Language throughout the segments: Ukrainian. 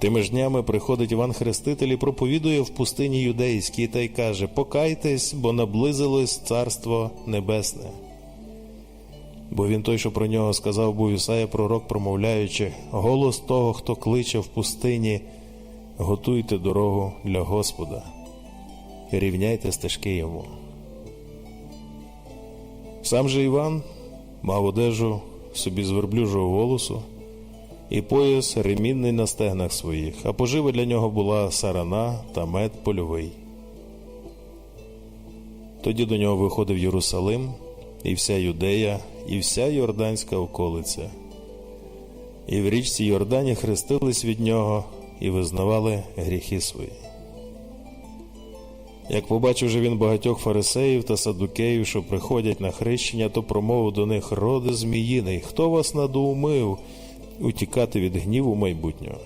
Тими ж днями приходить Іван Хреститель і проповідує в пустині юдейській та й каже: Покайтесь, бо наблизилось Царство Небесне. Бо він той, що про нього сказав, був Ісая пророк, промовляючи, голос того, хто кличе в пустині, готуйте дорогу для Господа, рівняйте стежки йому. Сам же Іван мав одежу собі з верблюжого волосу і пояс ремінний на стегнах своїх, а пожива для нього була сарана та мед польовий. Тоді до нього виходив Єрусалим, і вся Юдея, і вся Йорданська околиця. І в річці Йордані хрестились від нього і визнавали гріхи свої. Як побачив же він багатьох фарисеїв та садукеїв, що приходять на хрещення, то промовив до них роди зміїний, хто вас надоумив утікати від гніву майбутнього?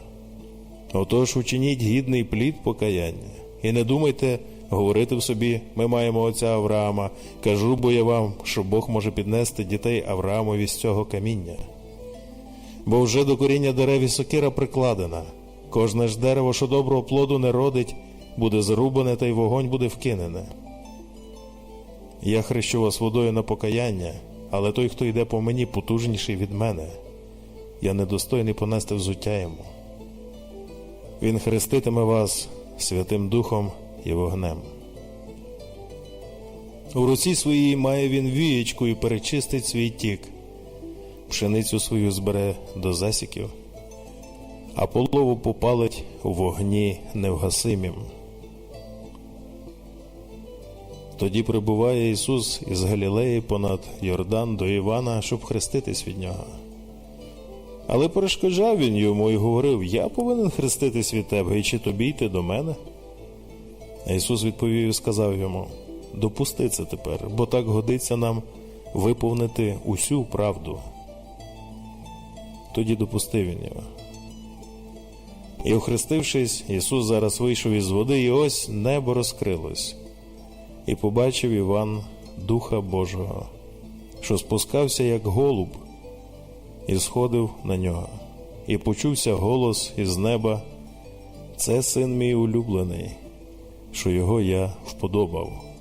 Отож учиніть гідний плід покаяння, і не думайте говорити в собі, ми маємо отця Авраама. Кажу бо я вам, що Бог може піднести дітей Авраамові з цього каміння. Бо вже до коріння дерев і сокира прикладена. Кожне ж дерево, що доброго плоду не родить, буде зрубане, та й вогонь буде вкинене. Я хрещу вас водою на покаяння, але той, хто йде по мені, потужніший від мене. Я недостойний понести взуття йому. Він хреститиме вас Святим Духом і вогнем. У руці своїй має він вієчку і перечистить свій тік, пшеницю свою збере до засіків, а полову попалить у вогні невгасимім. Тоді прибуває Ісус із Галілеї понад Йордан до Івана, щоб хреститись від нього. Але перешкоджав він йому і говорив: Я повинен хреститись від тебе, і чи тобі йти до мене? А Ісус відповів і сказав йому: Допусти це тепер, бо так годиться нам виповнити усю правду. Тоді допустив він його. І, охрестившись, Ісус зараз вийшов із води, і ось небо розкрилось, і побачив Іван Духа Божого, що спускався, як голуб, і сходив на нього, і почувся голос із неба: Це син мій улюблений, що його я вподобав.